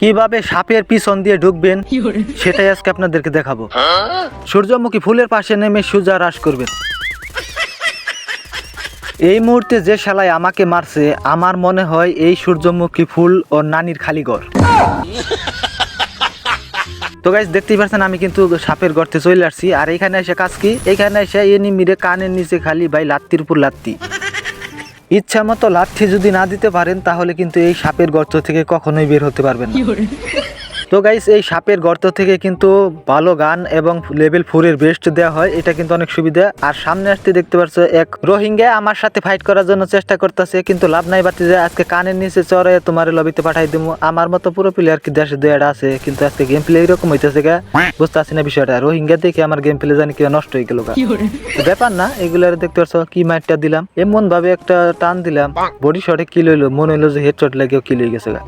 কীভাবে সাপের পিছন দিয়ে ঢুকবেন সেটাই আজকে আপনাদেরকে দেখাবো। সূর্যমুখী ফুলের পাশে নেমে সুজা হ্রাস করবেন। এই মুহূর্তে যে শালায় আমাকে মারছে, আমার মনে হয় এই সূর্যমুখী ফুল ও নানির খালি ঘর। তো গাইজ দেখতেই পাচ্ছেন, আমি কিন্তু সাপের গর্তে চলে আসছি। আর এখানে এসে কাজ কি? এখানে এসে এনি মিরে কানের নিচে খালি ভাই লাত্তির উপর লাত্তি। ইচ্ছা মতো লাঠি যদি না দিতে পারেন, তাহলে কিন্তু এই সাপের গর্ত থেকে কখনোই বের হতে পারবেন না। তো গাইস এই সাপের গর্ত থেকে কিন্তু ভালো গান এবং লেভেল ফোরের বেস্ট দেওয়া হয় এটা কিন্তু অনেক সুবিধা। আর সামনে আসতে দেখতে পাচ্ছ এক রোহিঙ্গা আমার সাথে ফাইট করার জন্য চেষ্টা করতেছে কিন্তু লাভ নাই বাতি যে আজকে কানের নিচে চড়ে তোমার লবিতে পাঠাই দেবো আমার মতো পুরো প্লেয়ার কি দেশে দুই একটা আছে কিন্তু আজকে গেম প্লে এরকম হইতেছে গা। বুঝতে পারছি না বিষয়টা রোহিঙ্গা দেখে আমার গেম প্লে জানি কি নষ্ট হয়ে গেল গা। ব্যাপার না এগুলার দেখতে পাচ্ছ কি মাইটটা দিলাম। এমন ভাবে একটা টান দিলাম বডি শটে কিল হইল মনে হইল যে হেডশট লাগেও কিল হয়ে গেছে গা।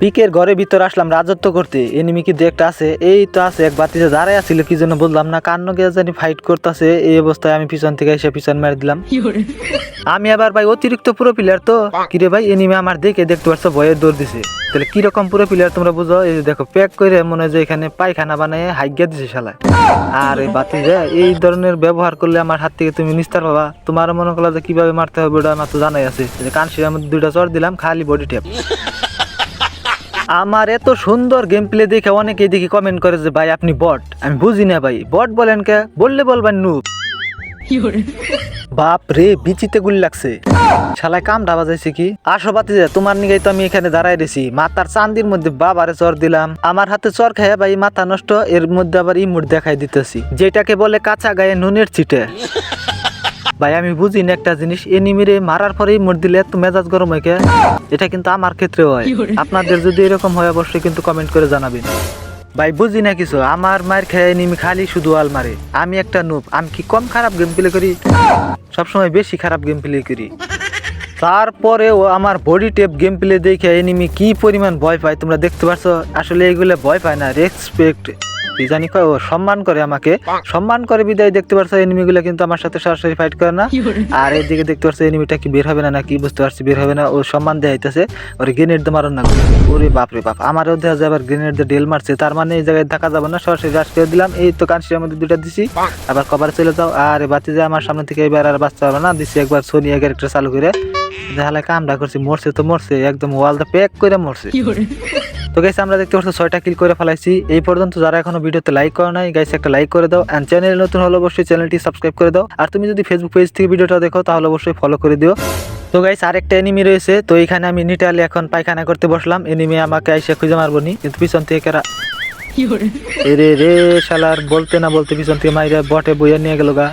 পিকের ঘরের ভিতর আসলাম রাজত্ব করতে। এনিমি কি একটা আছে। এই তো আছে এক বাতিতে দাঁড়ায় আছিল কি জন্য বললাম না? কান্ন গিয়ে জানি ফাইট করতেছে এই অবস্থায় আমি পিছন থেকে এসে পিছন মেরে দিলাম। আমি আবার ভাই অতিরিক্ত পুরো প্লেয়ার তো। কিরে ভাই এনিমি আমার দেখে দেখতে পাচ্ছ ভয়ের দৌড় দিছে। তাহলে কীরকম পুরো প্লেয়ার তোমরা বুঝো? এই দেখো প্যাক করে মনে হয় যে এখানে পায়খানা বানায় হাইগিয়া দিছে শালায়। আর এই বাতি যে এই ধরনের ব্যবহার করলে আমার হাত থেকে তুমি নিস্তার পাবা। তোমার মনে করল যে কীভাবে মারতে হবে ওটা আমার তো জানাই আছে। কানশির মধ্যে দুইটা চর দিলাম খালি বডি ট্যাপ আমার এত সুন্দর গেম প্লে দেখে অনেকেই দেখি কমেন্ট করে যে ভাই আপনি বট আমি বুঝি না ভাই। বট বলেন কে? বললে বলবেন নু বাপ রে বিচিতে গুলি লাগছে। শালায় কাম ডাবা যাইছে কি? আসো বাতি যে তোমার নিগাই তো আমি এখানে দাঁড়াই রেছি মাথার চান্দির মধ্যে বাবারে চর দিলাম। আমার হাতে চর খাইয়া ভাই মাথা নষ্ট এর মধ্যে আবার ইমুট দেখাই দিতেছি। যেটাকে বলে কাঁচা গায়ে নুনের ছিটে। ভাই আমি বুঝি না একটা জিনিস এনিমিরে মারার পরেই মর দিলে এত মেজাজ গরম হয়? এটা কিন্তু আমার ক্ষেত্রে হয়। আপনাদের যদি এরকম হয় অবশ্যই কিন্তু কমেন্ট করে জানাবেন। ভাই বুঝি না কিছু আমার মায়ের খেয়ে এনিমি খালি শুধু আল মারে আমি একটা নুব আমি কি কম খারাপ গেম প্লে করি? সবসময় বেশি খারাপ গেম প্লে করি। তারপরেও আমার বডি টেপ গেম প্লে দেখে এনিমি কি পরিমাণ ভয় পায় তোমরা দেখতে পাচ্ছ আসলে এগুলো ভয় পায় না রেসপেক্ট কি জানি কয় ও সম্মান করে আমাকে। সম্মান করে বিদায় দেখতে পাচ্ছ এনিমিগুলো কিন্তু আমার সাথে সরাসরি ফাইট করে না। আর এদিকে দেখতে পাচ্ছ এনিমিটা কি বের হবে না নাকি বুঝতে পারছি বের হবে না ও সম্মান দেয় হইতেছে ওর গ্রেনেড দিয়ে মারণ না ওরে বাপ রে বাপ আমারও দেখা যায় আবার গ্রেনেড দিয়ে ডেল মারছে তার মানে এই জায়গায় দেখা যাবে না সরাসরি রাশ করে দিলাম। এই তো কানসির মধ্যে দুটা দিছি আবার কভার চলে যাও। আর বাতি যে আমার সামনে থেকে এবার আর বাঁচতে পারবে না দিছি একবার সোনিয়া ক্যারেক্টার চালু করে। দেখালে কামটা করছি মরছে তো মরছে একদম ওয়ালটা প্যাক করে মরছে। তো গাইস আমরা দেখতে পাচ্ছি ছয়টা কিল করে ফেলাইছি। এই পর্যন্ত যারা এখনও ভিডিওতে লাইক করে নাই গাইস একটা লাইক করে দাও। এন্ড চ্যানেল নতুন হলে অবশ্যই চ্যানেলটি সাবস্ক্রাইব করে দাও। আর তুমি যদি ফেসবুক পেজ থেকে ভিডিওটা দেখো তাহলে অবশ্যই ফলো করে দিও। তো গাইস আরেকটা এনিমি রয়েছে। তো এখানে আমি নিটালি এখন পায়খানা করতে বসলাম। এনিমি আমাকে আইসে খুঁজে মারবো নি। কিন্তু পিছন থেকে কেরা? এরে রে শালার বলতে না বলতে পিছন থেকে মাইরে বটে বইয়া নিয়ে গেল গা।